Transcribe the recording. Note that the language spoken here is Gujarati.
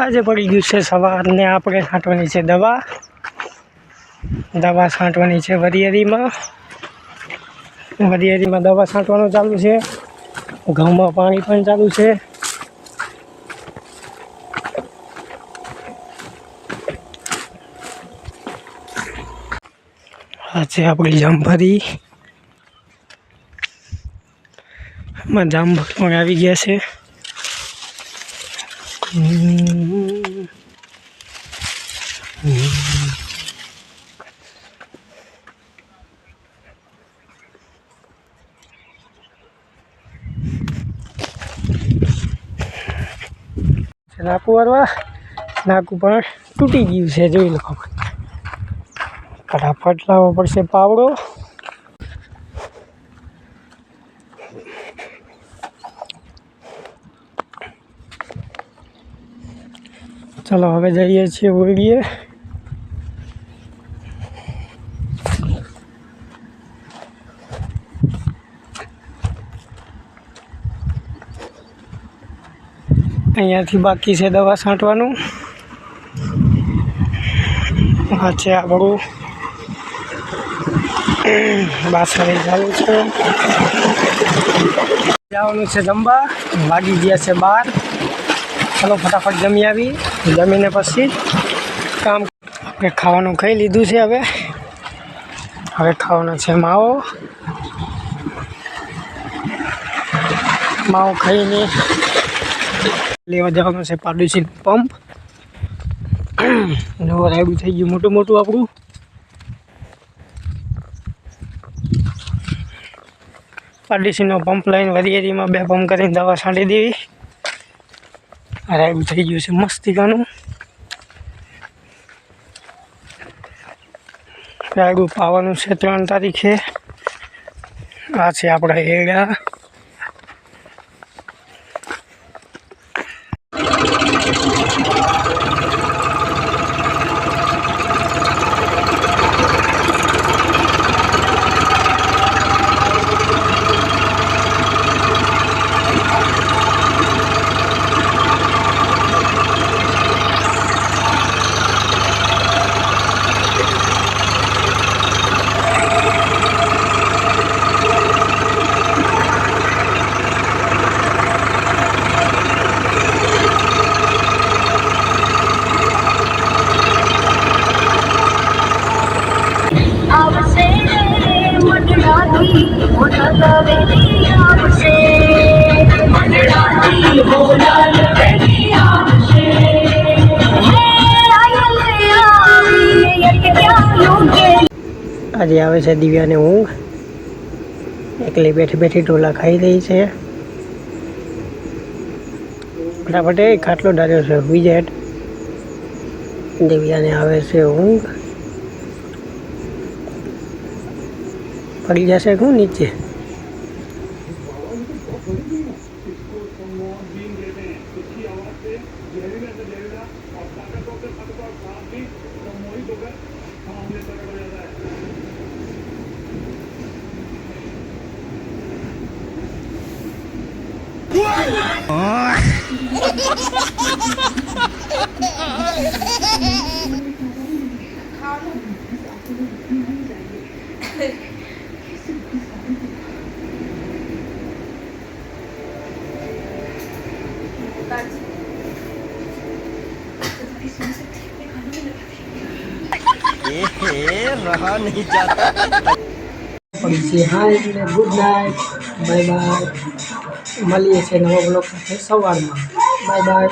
આજે પડી ગયું છે સવારને આપણે છાંટવાની છે દવા. દવા છાંટવાની છે વરિયાળીમાં વરિયાળીમાં દવા છાંટવાનું ચાલુ છે. ઘઉંમાં પાણી પણ ચાલુ છે. આ છે આપણી જામફળ પણ આવી ગયા છે. નાકું વારવા નાકું પણ તૂટી ગયું છે જોઈ લો. ફટાફટ લાવવો પડશે પાવડો. ચલો, હવે જઈએ છીએ ઓળીએ અહીંયાથી બાકી છે દવા છાંટવાનું. આ છે આપણું બાસરી ચાલુ છે. જવાનું છે જમવા. વાગી ગયા છે બાર. ચાલો ફટાફટ જમી આવી. જમીને પછી કામ આપણે ખાવાનું ખાઈ લીધું છે હવે. હવે ખાવાનો છે માવો. માવો ખાઈને લેવા જવાનું છે પાડોશી પંપ. નવું રાયડું થઈ ગયું મોટું મોટું આપણું. પાડોશીનો પંપ લઈને વરિયેરીમાં બે પંપ કરીને દવા છાંટી દેવી. રાયડું થઈ ગયું છે મસ્તિકાનું રાયડું પાવાનું છે ત્રણ તારીખે. આ છે આપણા એડા આજે આવે છે દિવ્યાને ઊંઘ. એકલી બેઠી બેઠી ઢોલા ખાઈ રહી છે. ફટાફટ ખાટલો ડાર્યો છે વિજેટ દિવ્યાને આવે છે ઊંઘ. પડી જશે શું નીચે रहा नहीं जाता પડી છે હા એટલે ગુડ નાઇટ બાય બાય મળીએ છીએ નવા બ્લોગ સાથે સવારમાં બાય બાય